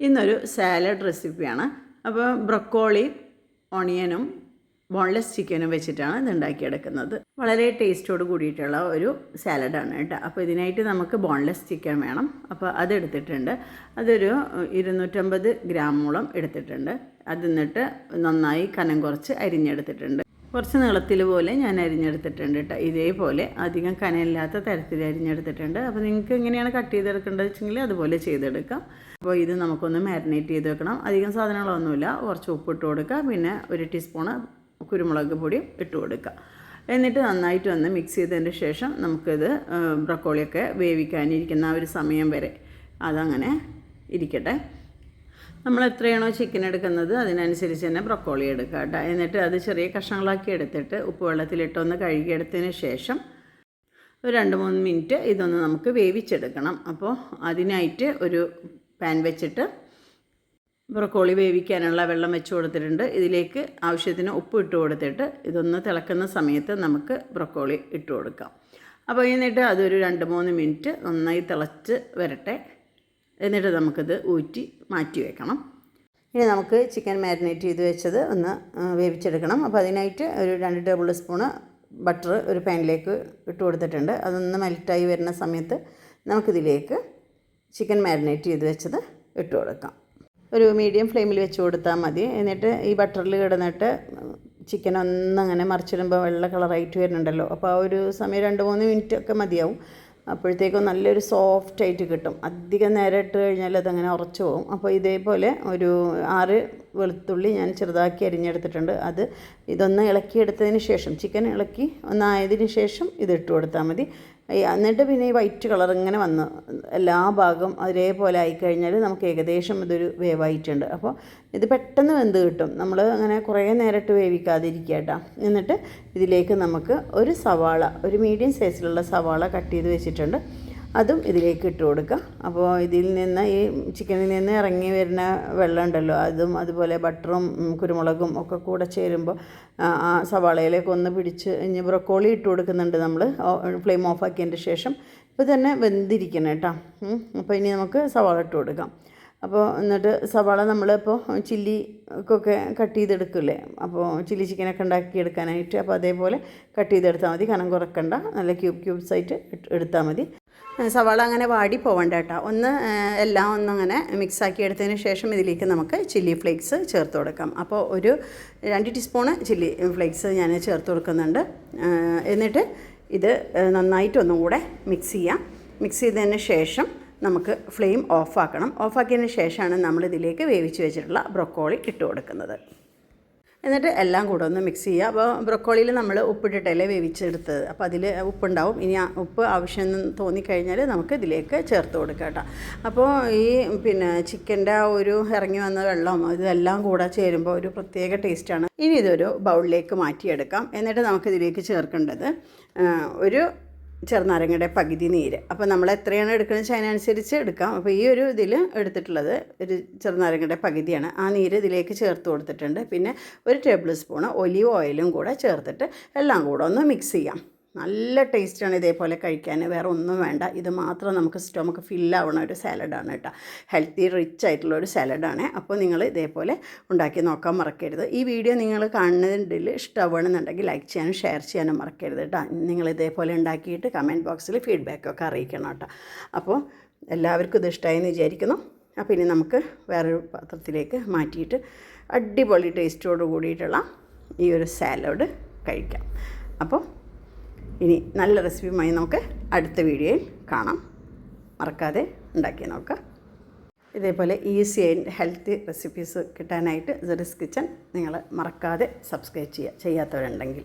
ഇന്നൊരു സാലഡ് റെസിപ്പിയാണ് അപ്പോൾ ബ്രക്കോളി ഓണിയനും ബോൺലെസ് ചിക്കനും വെച്ചിട്ടാണ് ഇത് ഉണ്ടാക്കിയെടുക്കുന്നത്. വളരെ ടേസ്റ്റോട് കൂടിയിട്ടുള്ള ഒരു സാലഡാണ് കേട്ടോ. അപ്പോൾ ഇതിനായിട്ട് നമുക്ക് ബോൺലെസ് ചിക്കൻ വേണം. അപ്പോൾ അതെടുത്തിട്ടുണ്ട് അതൊരു ഇരുന്നൂറ്റമ്പത് ഗ്രാമോളം എടുത്തിട്ടുണ്ട്. അത് എന്നിട്ട് നന്നായി കനം കുറച്ച് അരിഞ്ഞെടുത്തിട്ടുണ്ട്. കുറച്ച് നീളത്തിൽ പോലെ ഞാൻ അരിഞ്ഞെടുത്തിട്ടുണ്ട് കേട്ടോ ഇതേപോലെ അധികം കനയില്ലാത്ത തരത്തിൽ അരിഞ്ഞെടുത്തിട്ടുണ്ട്. അപ്പോൾ നിങ്ങൾക്ക് എങ്ങനെയാണ് കട്ട് ചെയ്തെടുക്കേണ്ടത് വെച്ചെങ്കിൽ അതുപോലെ ചെയ്തെടുക്കാം. അപ്പോൾ ഇത് നമുക്കൊന്ന് മാരിനേറ്റ് ചെയ്ത് വെക്കണം. അധികം സാധനങ്ങളൊന്നുമില്ല. കുറച്ച് ഉപ്പ് ഇട്ട് കൊടുക്കുക. പിന്നെ ഒരു ടീസ്പൂണ് കുരുമുളക് പൊടിയും ഇട്ട് കൊടുക്കുക. എന്നിട്ട് നന്നായിട്ട് ഒന്ന് മിക്സ് ചെയ്തതിന് ശേഷം നമുക്കിത് ബ്രക്കോളിയൊക്കെ വേവിക്കാനിരിക്കുന്ന ആ ഒരു സമയം വരെ അതങ്ങനെ ഇരിക്കട്ടെ. നമ്മൾ എത്രയാണോ ചിക്കൻ എടുക്കുന്നത് അതിനനുസരിച്ച് തന്നെ ബ്രൊക്കോളി എടുക്കുക കേട്ടോ. എന്നിട്ട് അത് ചെറിയ കഷ്ണങ്ങളാക്കി എടുത്തിട്ട് ഉപ്പ് വെള്ളത്തിലിട്ടൊന്ന് കഴുകിയെടുത്തതിന് ശേഷം ഒരു രണ്ട് മൂന്ന് മിനിറ്റ് ഇതൊന്ന് നമുക്ക് വേവിച്ചെടുക്കണം. അപ്പോൾ അതിനായിട്ട് ഒരു പാൻ വെച്ചിട്ട് ബ്രൊക്കോളി വേവിക്കാനുള്ള വെള്ളം വെച്ച് കൊടുത്തിട്ടുണ്ട്. ഇതിലേക്ക് ആവശ്യത്തിന് ഉപ്പ് ഇട്ട് കൊടുത്തിട്ട് ഇതൊന്ന് തിളക്കുന്ന സമയത്ത് നമുക്ക് ബ്രൊക്കോളി ഇട്ട് കൊടുക്കാം. അപ്പോൾ എന്നിട്ട് അതൊരു രണ്ട് മൂന്ന് മിനിറ്റ് നന്നായി തിളച്ച് വരട്ടെ. എന്നിട്ട് നമുക്കിത് ഊറ്റി മാറ്റി വെക്കണം. ഇനി നമുക്ക് ചിക്കൻ മാരിനേറ്റ് ചെയ്ത് വെച്ചത് ഒന്ന് വേവിച്ചെടുക്കണം. അപ്പോൾ അതിനായിട്ട് ഒരു രണ്ട് ടേബിൾ സ്പൂണ് ബട്ടർ ഒരു പാനിലേക്ക് ഇട്ട് കൊടുത്തിട്ടുണ്ട്. അതൊന്ന് മെൽറ്റായി വരുന്ന സമയത്ത് നമുക്കിതിലേക്ക് ചിക്കൻ മാരിനേറ്റ് ചെയ്ത് വെച്ചത് ഇട്ട് കൊടുക്കാം. ഒരു മീഡിയം ഫ്ലെയിമിൽ വെച്ച് കൊടുത്താൽ മതി. എന്നിട്ട് ഈ ബട്ടറിൽ കിടന്നിട്ട് ചിക്കൻ ഒന്നങ്ങനെ മറിച്ചിടുമ്പോൾ വെള്ള കളറായിട്ട് വരുന്നുണ്ടല്ലോ. അപ്പോൾ ആ ഒരു സമയം രണ്ട് മൂന്ന് മിനിറ്റ് ഒക്കെ മതിയാവും. അപ്പോഴത്തേക്കും നല്ലൊരു സോഫ്റ്റ് ആയിട്ട് കിട്ടും. അധികം നേരം ഇട്ട് കഴിഞ്ഞാൽ അതങ്ങനെ ഉറച്ചു പോകും. അപ്പോൾ ഇതേപോലെ ഒരു ആറ് വെളുത്തുള്ളി ഞാൻ ചെറുതാക്കി അരിഞ്ഞെടുത്തിട്ടുണ്ട്. അത് ഇതൊന്ന് ഇളക്കിയെടുത്തതിന് ശേഷം ചിക്കൻ ഇളക്കി ഒന്നായതിന് ശേഷം ഇത് ഇട്ട് കൊടുത്താൽ മതി. എന്നിട്ട് പിന്നെ ഈ വൈറ്റ് കളർ ഇങ്ങനെ വന്ന് എല്ലാ ഭാഗം ഒരേപോലെ ആയിക്കഴിഞ്ഞാൽ നമുക്ക് ഏകദേശം ഇതൊരു വേവായിട്ടുണ്ട്. അപ്പോൾ ഇത് പെട്ടെന്ന് വെന്ത് കിട്ടും. നമ്മൾ അങ്ങനെ കുറേ നേരിട്ട് വേവിക്കാതിരിക്കുക കേട്ടോ. എന്നിട്ട് ഇതിലേക്ക് നമുക്ക് ഒരു സവാള ഒരു മീഡിയം സൈസിലുള്ള സവാള കട്ട് ചെയ്ത് വെച്ചിട്ടുണ്ട്. അതും ഇതിലേക്ക് ഇട്ട് കൊടുക്കുക അപ്പോൾ ഇതിൽ നിന്ന് ഈ ചിക്കനിൽ നിന്ന് ഇറങ്ങി വരുന്ന വെള്ളം ഉണ്ടല്ലോ അതും അതുപോലെ ബട്ടറും കുരുമുളകും ഒക്കെ കൂടെ ചേരുമ്പോൾ ആ സവാളയിലേക്ക് ഒന്ന് പിടിച്ച് ഇനി ബ്രക്കോളി ഇട്ട് കൊടുക്കുന്നുണ്ട് നമ്മൾ ഫ്ലെയിം ഓഫ് ആക്കിയതിന്റെ ശേഷം ഇപ്പോൾ തന്നെ വെന്തിരിക്കണം കേട്ടോ അപ്പോൾ ഇനി നമുക്ക് സവാള ഇട്ട് കൊടുക്കാം. അപ്പോൾ എന്നിട്ട് സവാള നമ്മളിപ്പോൾ ഒക്കെ കട്ട് ചെയ്തെടുക്കില്ലേ? അപ്പോൾ ചില്ലി ചിക്കനൊക്കെ ഉണ്ടാക്കി എടുക്കാനായിട്ട് അപ്പോൾ അതേപോലെ കട്ട് ചെയ്തെടുത്താൽ മതി. കനം കുറക്കണ്ട നല്ല ക്യൂബ് ക്യൂബ്സ് ആയിട്ട് എടുത്താൽ മതി. സവാള അങ്ങനെ വാടി പോകണ്ട കേട്ടോ ഒന്ന് എല്ലാം ഒന്നങ്ങനെ മിക്സാക്കി എടുത്തതിന് ശേഷം ഇതിലേക്ക് നമുക്ക് ചില്ലി ഫ്ലേക്സ് ചേർത്ത് കൊടുക്കാം. അപ്പോൾ ഒരു രണ്ട് ടീസ്പൂണ് ചില്ലി ഫ്ലേക്സ് ഞാൻ ചേർത്ത് കൊടുക്കുന്നുണ്ട്. എന്നിട്ട് ഇത് നന്നായിട്ടൊന്നും കൂടെ മിക്സ് ചെയ്യാം. മിക്സ് ചെയ്തതിന് ശേഷം നമുക്ക് ഫ്ലെയിം ഓഫാക്കണം ഓഫാക്കിയതിന് ശേഷമാണ് നമ്മളിതിലേക്ക് വേവിച്ച് വെച്ചിട്ടുള്ള ബ്രൊക്കോളി ഇട്ട് കൊടുക്കുന്നത്. എന്നിട്ട് എല്ലാം കൂടെ ഒന്ന് മിക്സ് ചെയ്യുക. അപ്പോൾ ബ്രൊക്കോളിയിൽ നമ്മൾ ഉപ്പിട്ടിട്ടല്ലേ വേവിച്ചെടുത്തത്. അപ്പോൾ അതിൽ ഉപ്പുണ്ടാവും. ഇനി ഉപ്പ് ആവശ്യം തോന്നിക്കഴിഞ്ഞാൽ നമുക്ക് ഇതിലേക്ക് ചേർത്ത് കൊടുക്കാം കേട്ടോ. അപ്പോൾ ഈ പിന്നെ ചിക്കന്റെ ആ ഒരു ഇറങ്ങി വന്ന വെള്ളം ഇതെല്ലാം കൂടെ ചേരുമ്പോൾ ഒരു പ്രത്യേക ടേസ്റ്റാണ് ഇനി ഇതൊരു ബൗളിലേക്ക് മാറ്റിയെടുക്കാം. എന്നിട്ട് നമുക്കിതിലേക്ക് ചേർക്കേണ്ടത് ഒരു ചെറുനാരങ്ങയുടെ പകുതി നീര്. അപ്പോൾ നമ്മൾ എത്രയാണ് എടുക്കുന്നത്? വെച്ചാൽ അതിനനുസരിച്ച് എടുക്കാം. അപ്പോൾ ഈ ഒരു ഇതിൽ എടുത്തിട്ടുള്ളത് ഒരു ചെറുനാരങ്ങയുടെ പകുതിയാണ്. ആ നീര് ഇതിലേക്ക് ചേർത്ത് കൊടുത്തിട്ടുണ്ട്. പിന്നെ ഒരു ടേബിൾ സ്പൂൺ ഒലിവ് ഓയിലും കൂടെ ചേർത്തിട്ട് എല്ലാം കൂടെ ഒന്ന് മിക്സ് ചെയ്യാം. നല്ല ടേസ്റ്റാണ് ഇതേപോലെ കഴിക്കാൻ. വേറെ ഒന്നും വേണ്ട. ഇത് മാത്രം നമുക്ക് സ്റ്റൊമക്ക് ഫില്ലാവുന്ന ഒരു സാലഡാണ് കേട്ടോ. ഹെൽത്തി റിച്ച് ആയിട്ടുള്ള ഒരു സാലഡാണ്. അപ്പോൾ നിങ്ങൾ ഇതേപോലെ ഉണ്ടാക്കി നോക്കാൻ മറക്കരുത്. ഈ വീഡിയോ നിങ്ങൾ കാണുന്നതിൽ ഇഷ്ടമാണെന്നുണ്ടെങ്കിൽ ലൈക്ക് ചെയ്യാനും ഷെയർ ചെയ്യാനും മറക്കരുത് കേട്ടോ. നിങ്ങൾ ഇതേപോലെ ഉണ്ടാക്കിയിട്ട് കമന്റ് ബോക്സിൽ ഫീഡ്ബാക്കൊക്കെ അറിയിക്കണം കേട്ടോ. അപ്പോൾ എല്ലാവർക്കും ഇത് ഇഷ്ടമായെന്ന് വിചാരിക്കുന്നു. അപ്പോൾ ഇനി നമുക്ക് വേറൊരു പാത്രത്തിലേക്ക് മാറ്റിയിട്ട് അടിപൊളി ടേസ്റ്റോട് കൂടിയിട്ടുള്ള ഈ ഒരു സാലഡ് കഴിക്കാം. അപ്പോൾ ഇനി നല്ല റെസിപ്പിയുമായി നമുക്ക് അടുത്ത വീഡിയോയിൽ കാണാം. മറക്കാതെ ഉണ്ടാക്കി നോക്കാം. ഇതേപോലെ ഈസി ആൻഡ് ഹെൽത്തി റെസിപ്പീസ് കിട്ടാനായിട്ട് സെറിസ് കിച്ചൺ നിങ്ങൾ മറക്കാതെ സബ്സ്ക്രൈബ് ചെയ്യുക. ചെയ്യാത്തവരുണ്ടെങ്കിൽ